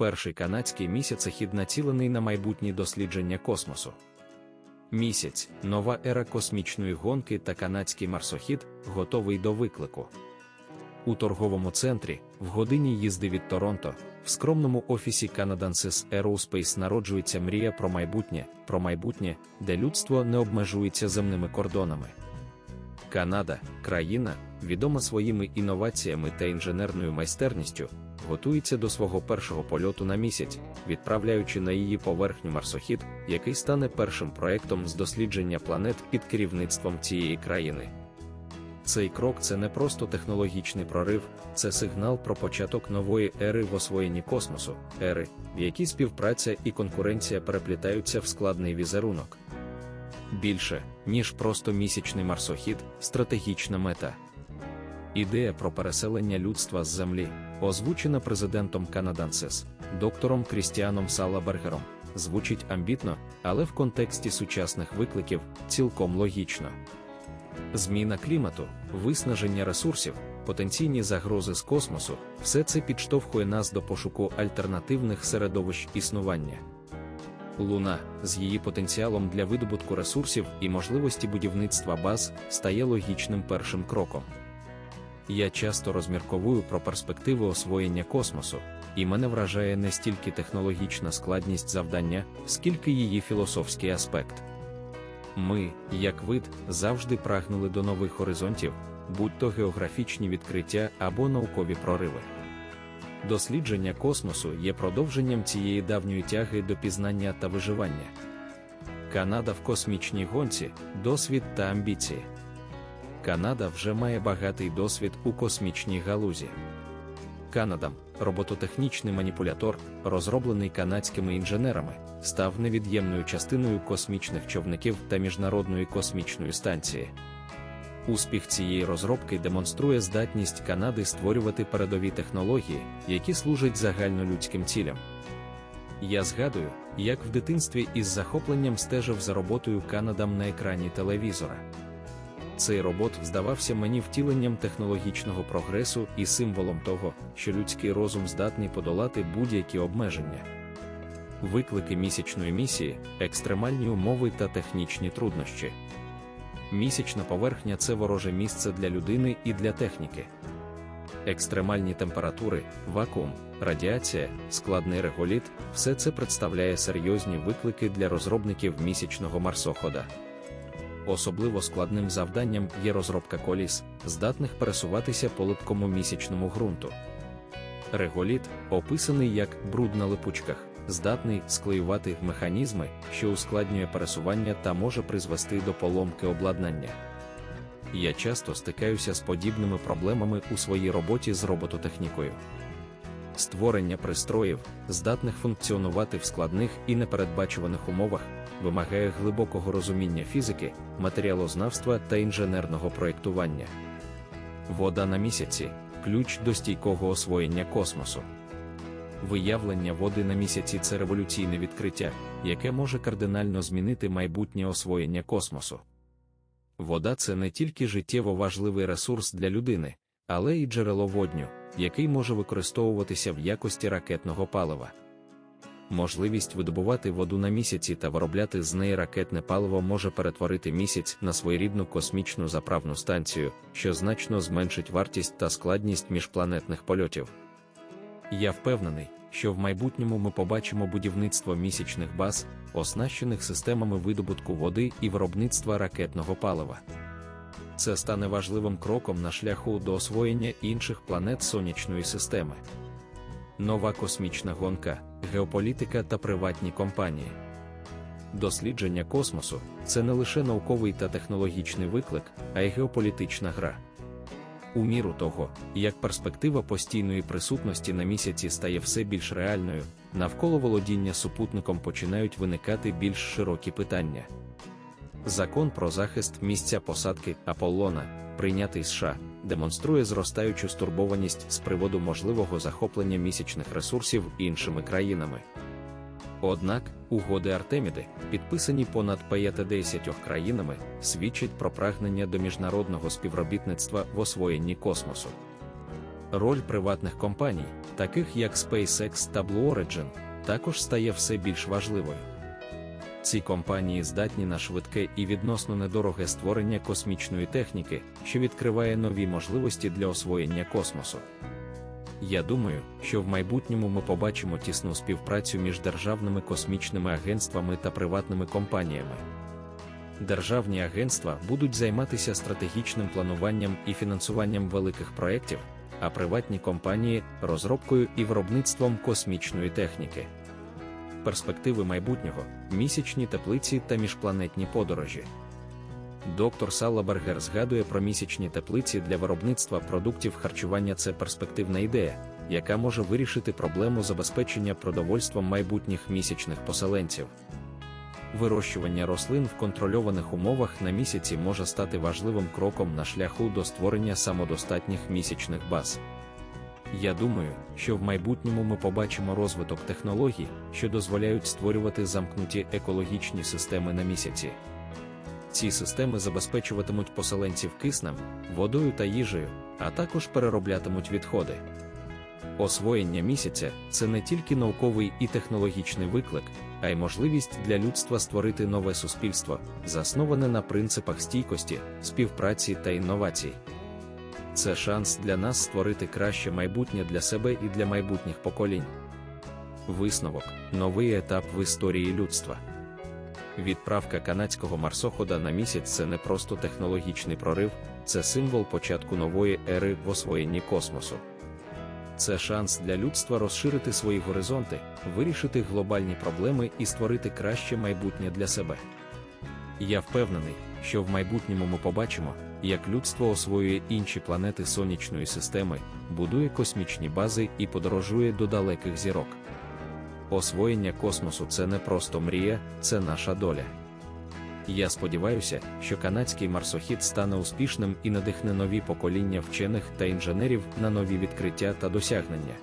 перший канадський місяцехід націлений на майбутні дослідження космосу. Місяць, нова ера космічної гонки та канадський марсохід готовий до виклику. У торговому центрі, в годині їзди від Торонто, в скромному офісі Canadensis Aerospace народжується мрія про майбутнє, про майбутнє, де людство не обмежується земними кордонами. Канада, країна, відома своїми інноваціями та інженерною майстерністю, готується до свого першого польоту на місяць, відправляючи на її поверхню марсохід, який стане першим проектом з дослідження планет під керівництвом цієї країни. Цей крок це не просто технологічний прорив, це сигнал про початок нової ери в освоєнні космосу, ери, в якій співпраця і конкуренція переплітаються в складний візерунок. Більше, ніж просто місячний марсохід, стратегічна мета. Ідея про переселення людства з Землі, озвучена президентом Канадансес, доктором Крістіаном Салабергером, звучить амбітно, але в контексті сучасних викликів цілком логічно. Зміна клімату, виснаження ресурсів, потенційні загрози з космосу все це підштовхує нас до пошуку альтернативних середовищ існування. Луна з її потенціалом для видобутку ресурсів і можливості будівництва баз стає логічним першим кроком. Я часто розмірковую про перспективи освоєння космосу, і мене вражає не стільки технологічна складність завдання, скільки її філософський аспект. Ми, як вид, завжди прагнули до нових горизонтів, будь то географічні відкриття або наукові прориви. Дослідження космосу є продовженням цієї давньої тяги до пізнання та виживання. Канада в космічній гонці, досвід та амбіції. Канада вже має багатий досвід у космічній галузі. Канадам, робототехнічний маніпулятор, розроблений канадськими інженерами, став невід'ємною частиною космічних човників та міжнародної космічної станції. Успіх цієї розробки демонструє здатність Канади створювати передові технології, які служать загальнолюдським цілям. Я згадую, як в дитинстві із захопленням стежив за роботою Канадам на екрані телевізора. Цей робот здавався мені втіленням технологічного прогресу і символом того, що людський розум здатний подолати будь-які обмеження. Виклики місячної місії, екстремальні умови та технічні труднощі. Місячна поверхня це вороже місце для людини і для техніки. Екстремальні температури, вакуум, радіація, складний реголіт все це представляє серйозні виклики для розробників місячного марсохода. Особливо складним завданням є розробка коліс, здатних пересуватися по липкому місячному ґрунту. Реголіт, описаний як бруд на липучках, здатний склеювати механізми, що ускладнює пересування та може призвести до поломки обладнання. Я часто стикаюся з подібними проблемами у своїй роботі з робототехнікою. Створення пристроїв, здатних функціонувати в складних і непередбачуваних умовах, вимагає глибокого розуміння фізики, матеріалознавства та інженерного проєктування. Вода на місяці ключ до стійкого освоєння космосу. Виявлення води на місяці це революційне відкриття, яке може кардинально змінити майбутнє освоєння космосу. Вода це не тільки життєво важливий ресурс для людини, але й джерело водню, який може використовуватися в якості ракетного палива. Можливість видобувати воду на місяці та виробляти з неї ракетне паливо може перетворити місяць на своєрідну космічну заправну станцію, що значно зменшить вартість та складність міжпланетних польотів. Я впевнений, що в майбутньому ми побачимо будівництво місячних баз, оснащених системами видобутку води і виробництва ракетного палива. Це стане важливим кроком на шляху до освоєння інших планет сонячної системи. Нова космічна гонка, геополітика та приватні компанії. Дослідження космосу це не лише науковий та технологічний виклик, а й геополітична гра. У міру того, як перспектива постійної присутності на місяці стає все більш реальною, навколо володіння супутником починають виникати більш широкі питання. Закон про захист місця посадки Аполлона, прийнятий США, демонструє зростаючу стурбованість з приводу можливого захоплення місячних ресурсів іншими країнами. Однак, угоди Артеміди, підписані понад 50 країнами, свідчать про прагнення до міжнародного співробітництва в освоєнні космосу. Роль приватних компаній, таких як SpaceX та Blue Origin, також стає все більш важливою. Ці компанії здатні на швидке і відносно недороге створення космічної техніки, що відкриває нові можливості для освоєння космосу. Я думаю, що в майбутньому ми побачимо тісну співпрацю між державними космічними агентствами та приватними компаніями. Державні агентства будуть займатися стратегічним плануванням і фінансуванням великих проєктів, а приватні компанії розробкою і виробництвом космічної техніки. Перспективи майбутнього, місячні теплиці та міжпланетні подорожі. Доктор Саллабергер згадує про місячні теплиці для виробництва продуктів харчування. Це перспективна ідея, яка може вирішити проблему забезпечення продовольством майбутніх місячних поселенців. Вирощування рослин в контрольованих умовах на місяці може стати важливим кроком на шляху до створення самодостатніх місячних баз. Я думаю, що в майбутньому ми побачимо розвиток технологій, що дозволяють створювати замкнуті екологічні системи на місяці. Ці системи забезпечуватимуть поселенців киснем, водою та їжею, а також перероблятимуть відходи. Освоєння місяця це не тільки науковий і технологічний виклик, а й можливість для людства створити нове суспільство, засноване на принципах стійкості, співпраці та інновацій. Це шанс для нас створити краще майбутнє для себе і для майбутніх поколінь. Висновок новий етап в історії людства. Відправка канадського марсохода на місяць це не просто технологічний прорив, це символ початку нової ери в освоєнні космосу. Це шанс для людства розширити свої горизонти, вирішити глобальні проблеми і створити краще майбутнє для себе. Я впевнений, що в майбутньому ми побачимо, як людство освоює інші планети сонячної системи, будує космічні бази і подорожує до далеких зірок. Освоєння космосу це не просто мрія, це наша доля. Я сподіваюся, що канадський марсохід стане успішним і надихне нові покоління вчених та інженерів на нові відкриття та досягнення.